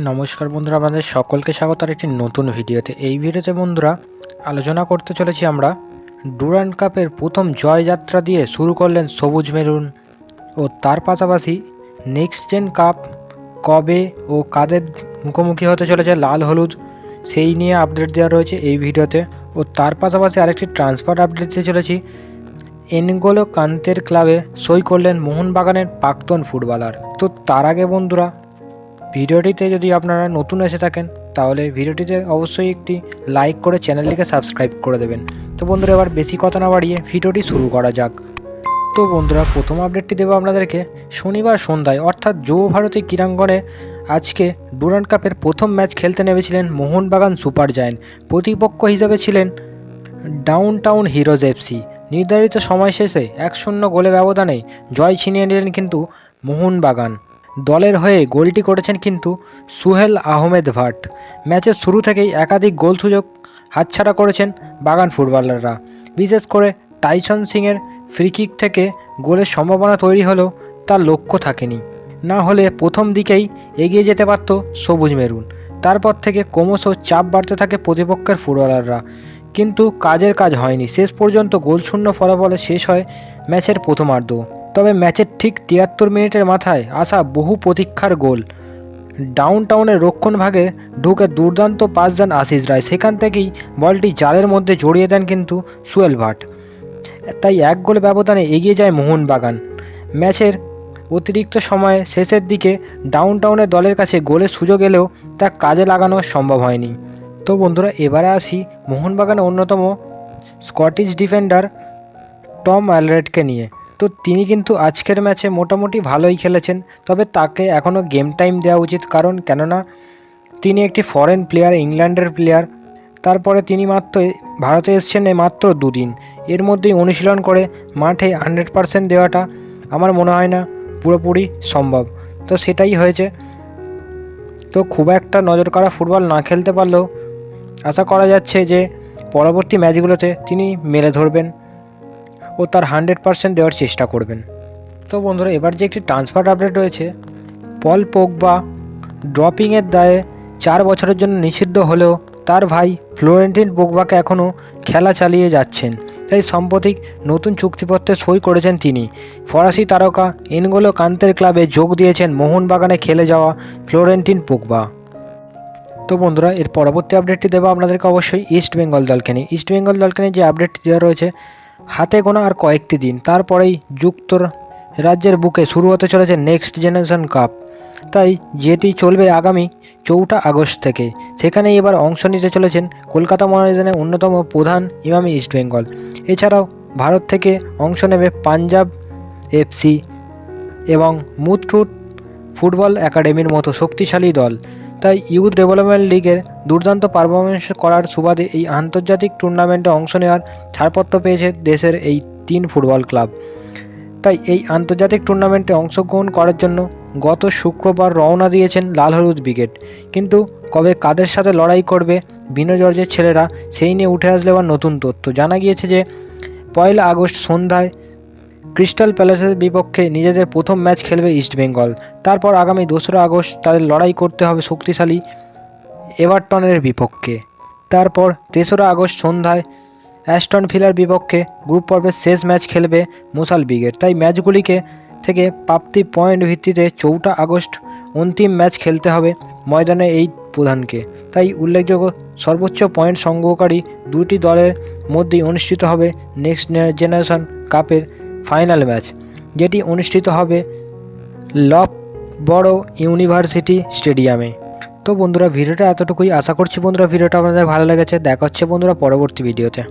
নমস্কার বন্ধুরা আমাদের সকলকে স্বাগত। আর একটি নতুন ভিডিওতে এই ভিডিওতে বন্ধুরা আলোচনা করতে চলেছি আমরা ডুরান্ড কাপের প্রথম জয়যাত্রা দিয়ে শুরু করলেন সবুজ মেরুন ও তার পাশাপাশি নেক্সট জেন কাপ কবে ও কাদের মুখোমুখি হতে চলেছে লাল হলুদ সেই নিয়ে আপডেট দেওয়া রয়েছে এই ভিডিওতে ও তার পাশাপাশি আরেকটি ট্রান্সফার আপডেট দিতে চলেছি। এনগোলো কান্তের ক্লাবে সই করলেন মোহনবাগানের প্রাক্তন ফুটবলার তো তার আগে বন্ধুরা ভিডিওটিতে যদি আপনারা নতুন এসে থাকেন, তাহলে ভিডিওটিতে অবশ্যই একটি লাইক করে চ্যানেলটিকে সাবস্ক্রাইব করে দেবেন। তো বন্ধুরা, এবার বেশি কথা না বাড়িয়ে ভিডিওটি শুরু করা যাক। তো বন্ধুরা, প্রথম আপডেটটি দেবো আপনাদেরকে। শনিবার সন্ধ্যায়, অর্থাৎ যুব ভারতী ক্রীড়াঙ্গনে আজকে ডুরান্ড কাপের প্রথম ম্যাচ খেলতে নেমেছিলেন মোহনবাগান সুপার জায়েন্ট। প্রতিপক্ষ হিসাবে ছিলেন ডাউন টাউন হিরোজ এফসি নির্ধারিত সময় শেষে এক শূন্য গোলে ব্যবধানে জয় ছিনিয়ে নিলেন কিন্তু মোহনবাগান। দলের হয়ে গোলটি করেছেন কিন্তু সুহেল আহমেদ ভাট। ম্যাচের শুরু থেকেই একাধিক গোল সুযোগ হাতছাড়া করেছেন বাগান ফুটবলাররা। বিশেষ করে টাইসন সিংয়ের ফ্রিকিক থেকে গোলের সম্ভাবনা তৈরি হলেও তার লক্ষ্য থাকেনি। না হলে প্রথম দিকেই এগিয়ে যেতে পারত সবুজ মেরুন। তারপর থেকে ক্রমশ চাপ বাড়তে থাকে প্রতিপক্ষের ফুটবলাররা। কিন্তু কাজের কাজ হয়নি। শেষ পর্যন্ত গোলশূন্য ফলাফলে শেষ হয় ম্যাচের প্রথমার্ধ তবে ম্যাচের ঠিক তিয়াত্তর মিনিটের মাথায় আসা বহু প্রতীক্ষার গোল। ডাউন টাউনের রক্ষণ ভাগে ঢুকে দুর্দান্ত পাস দেন আশিস রায়। সেখান থেকেই বলটি জালের মধ্যে জড়িয়ে দেন কিন্তু সুয়েল ভাট। তাই এক গোল ব্যবধানে এগিয়ে যায় মোহনবাগান। ম্যাচের অতিরিক্ত সময়ে শেষের দিকে ডাউন টাউনের দলের কাছে গোলের সুযোগ এলেও তা কাজে লাগানো সম্ভব হয়নি। তো বন্ধুরা, এবারে আসি মোহনবাগানের অন্যতম স্কটিশ ডিফেন্ডার টম অ্যালরেডকে নিয়ে। তো তিনি কিন্তু আজকের ম্যাচে মোটামুটি ভালোই খেলেছেন, তবে তাকে এখনও গেম টাইম দেওয়া উচিত। কারণ কেননা তিনি একটি ফরেন প্লেয়ার ইংল্যান্ডের প্লেয়ার তারপরে তিনি মাত্র ভারতে এসছেন মাত্র দুদিন। এর মধ্যেই অনুশীলন করে মাঠে হান্ড্রেড পারসেন্ট দেওয়াটা আমার মনে হয় না পুরোপুরি সম্ভব। তো সেটাই হয়েছে। তো খুব একটা নজর কাড়া ফুটবল না খেলতে পারলেও আশা করা যাচ্ছে যে পরবর্তী ম্যাচগুলোতে তিনি মেলে ধরবেন। ও তার হান্ড্রেড পারসেন্ট দেওয়ার চেষ্টা করবেন। তো বন্ধুরা, এবার যে একটি ট্রান্সফার আপডেট রয়েছে, পল পোগবা ড্রপিংয়ের দায়ে চার বছরের জন্য নিষিদ্ধ হলেও তার ভাই ফ্লোরেন্টিন পোগবাকে এখনও খেলা চালিয়ে যাচ্ছেন। তাই সম্প্রতি নতুন চুক্তিপত্রে সই করেছেন তিনি। ফরাসি তারকা এনগোলো কান্তের ক্লাবে যোগ দিয়েছেন মোহনবাগানে খেলে যাওয়া ফ্লোরেন্টিন পোগবা। তো বন্ধুরা, এর পরবর্তী আপডেটটি দেবো আপনাদেরকে অবশ্যই ইস্ট বেঙ্গল দলকে নিয়ে। ইস্ট বেঙ্গল দলকে নিয়ে যে আপডেটটি দেওয়া রয়েছে হাতে গোনা আর কয়েকটি দিন। তারপরেই যুক্ত রাজ্যের বুকে শুরু হতে চলেছে নেক্সট জেনারেশন কাপ তাই যেটি চলবে আগামী চৌঠা আগস্ট থেকে সেখানে এবার অংশ নিতে চলেছেন কলকাতা মহারাজানের অন্যতম প্রধান ইমামি ইস্ট বেঙ্গল। এছাড়াও ভারত থেকে অংশ নেবে পাঞ্জাব এফসি এবং মুথ্রুট ফুটবল একাডেমির মতো শক্তিশালী দল। তাই ইউথ ডেভেলপমেন্ট লিগের দুর্দান্ত পারফরমেন্স করার সুবাদে এই আন্তর্জাতিক টুর্নামেন্টে অংশ নেওয়ার ছাড়পত্র পেয়েছে দেশের এই তিন ফুটবল ক্লাব। তাই এই আন্তর্জাতিক টুর্নামেন্টে অংশগ্রহণ করার জন্য গত শুক্রবার রওনা দিয়েছেন লাল হলুদ ব্রিগেড। কিন্তু কবে কাদের সাথে লড়াই করবে বিনো জর্জের ছেলেরা, সেই নিয়ে উঠে আসলে আবার নতুন তথ্য। জানা গিয়েছে যে, পয়লা আগস্ট সন্ধ্যায় ক্রিস্টাল প্যালেসের বিপক্ষে নিজেদের প্রথম ম্যাচ খেলবে ইস্টবেঙ্গল তারপর আগামী দোসরা আগস্ট তাদের লড়াই করতে হবে শক্তিশালী এভারটনের বিপক্ষে। তারপর তেসরা আগস্ট সন্ধ্যায় অ্যাস্টন ফিলার বিপক্ষে গ্রুপ পর্বের শেষ ম্যাচ খেলবে মোসাল ব্রিগেড তাই ম্যাচগুলিকে থেকে প্রাপ্তি পয়েন্ট ভিত্তিতে চৌঠা আগস্ট অন্তিম ম্যাচ খেলতে হবে ময়দানে এই প্রধানকে। তাই উল্লেখযোগ্য সর্বোচ্চ পয়েন্ট সংগ্রহকারী দুটি দলের মধ্যেই অনুষ্ঠিত হবে নেক্সট জেনারেশন কাপের ফাইনাল ম্যাচ। যেটি অনুষ্ঠিত হবে লব বড় ইউনিভার্সিটি স্টেডিয়ামে। তো বন্ধুরা, ভিডিওটা এতটুকুই। আশা করছি বন্ধুরা, ভিডিওটা আপনাদের ভালো লেগেছে। দেখা হচ্ছে বন্ধুরা পরবর্তী ভিডিওতে।